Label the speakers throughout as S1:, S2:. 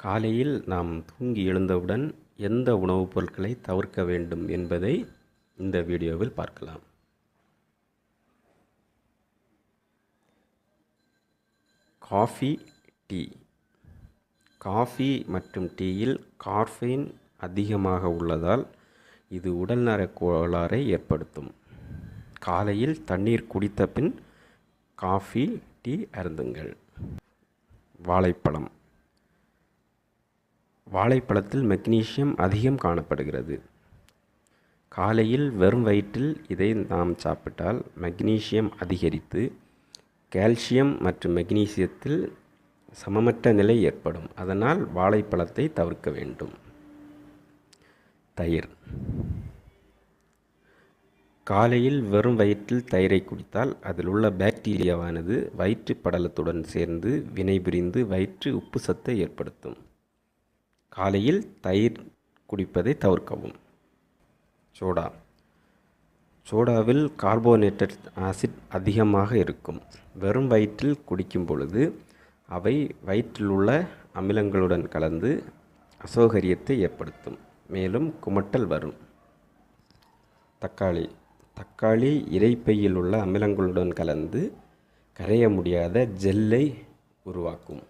S1: காலையில் நாம் தூங்கி எழுந்தவுடன் எந்த உணவுப் பொருட்களை தவிர்க்க வேண்டும் என்பதை இந்த வீடியோவில் பார்க்கலாம். Coffee tea. காஃபி மற்றும் டீயில் கார்ஃபைன் அதிகமாக உள்ளதால் இது உடல்நல கோளாறை ஏற்படுத்தும். காலையில் தண்ணீர் குடித்த பின் காஃபி டீ அருந்துங்கள். வாழைப்பழம். வாழைப்பழத்தில் மெக்னீசியம் அதிகம் காணப்படுகிறது. காலையில் வெறும் வயிற்றில் இதை நாம் சாப்பிட்டால் மெக்னீஷியம் அதிகரித்து கால்சியம் மற்றும் மெக்னீசியத்தில் சமமற்ற நிலை ஏற்படும். அதனால் வாழைப்பழத்தை தவிர்க்க வேண்டும். தயிர். காலையில் வெறும் வயிற்றில் தயிரை குடித்தால் அதில் உள்ள பாக்டீரியாவானது வயிற்று படலத்துடன் சேர்ந்து வினைபுரிந்து வயிற்று உப்பு சத்தை ஏற்படுத்தும். காலையில் தயிர் குடிப்பதை தவிர்க்கவும். சோடா. சோடாவில் கார்போனேட்டட் ஆசிட் அதிகமாக இருக்கும். வெறும் வயிற்றில் குடிக்கும் பொழுது அவை வயிற்றில் உள்ள அமிலங்களுடன் கலந்து அசௌகரியத்தை ஏற்படுத்தும். மேலும் குமட்டல் வரும். தக்காளி. தக்காளி இரைப்பையில் உள்ள அமிலங்களுடன் கலந்து கரைய முடியாத ஜெல்லை உருவாக்கும்.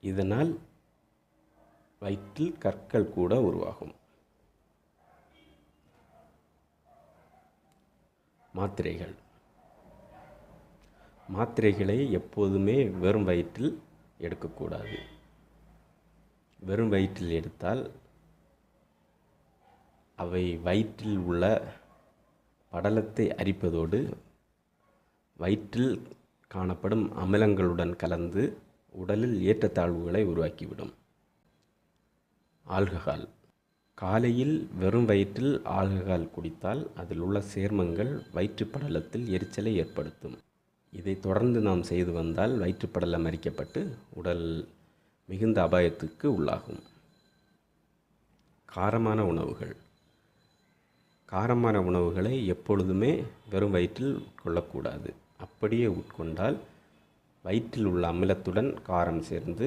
S1: இதனால் வயிற்றில் கற்கள் கூட உருவாகும். மாத்திரைகள். மாத்திரைகளை எப்போதுமே வெறும் வயிற்றில் எடுக்கக்கூடாது. வெறும் வயிற்றில் எடுத்தால் அவை வயிற்றில் உள்ள படலத்தை அரிப்பதோடு வயிற்றில் காணப்படும் அமிலங்களுடன் கலந்து உடலில் ஏற்றத்தாழ்வுகளை உருவாக்கிவிடும். ஆல்கஹால். காலையில் வெறும் வயிற்றில் ஆல்கஹால் குடித்தால் அதில் உள்ள சேர்மங்கள் வயிற்றுப்படலத்தில் எரிச்சலை ஏற்படுத்தும். இதை தொடர்ந்து நாம் செய்து வந்தால் வயிற்றுப்படலம் மறிக்கப்பட்டு அரிக்கப்பட்டு உடல் மிகுந்த அபாயத்துக்கு உள்ளாகும். காரமான உணவுகள். காரமான உணவுகளை எப்பொழுதுமே வெறும் வயிற்றில் உட்கொள்ளக்கூடாது அப்படியே உட்கொண்டால் வயிற்றில் உள்ள அமிலத்துடன் காரம் சேர்ந்து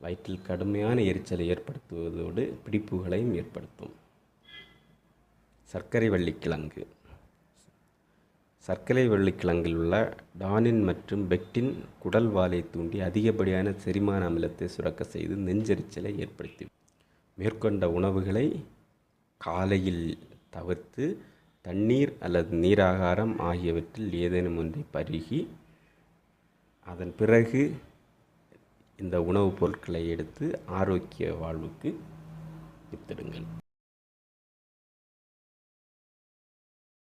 S1: வயிற்றில் கடுமையான எரிச்சலை ஏற்படுத்துவதோடு பிடிப்புகளையும் ஏற்படுத்தும். சர்க்கரை வள்ளிக்கிழங்கு. சர்க்கரை வள்ளிக்கிழங்கில் உள்ள டானின் மற்றும் பெக்டின் குடல் வாலை தூண்டி அதிகப்படியான செரிமான அமிலத்தை சுரக்க செய்து நெஞ்செரிச்சலை ஏற்படுத்தி மேற்கொண்ட உணவுகளை காலையில் தவிர்த்து தண்ணீர் அல்லது நீராகாரம் ஆகியவற்றில் ஏதேனும் ஒன்றை பருகி அதன் பிறகு இந்த உணவுப் பொருட்களை எடுத்து ஆரோக்கிய வாழ்வுக்கு வித்திடுங்கள்.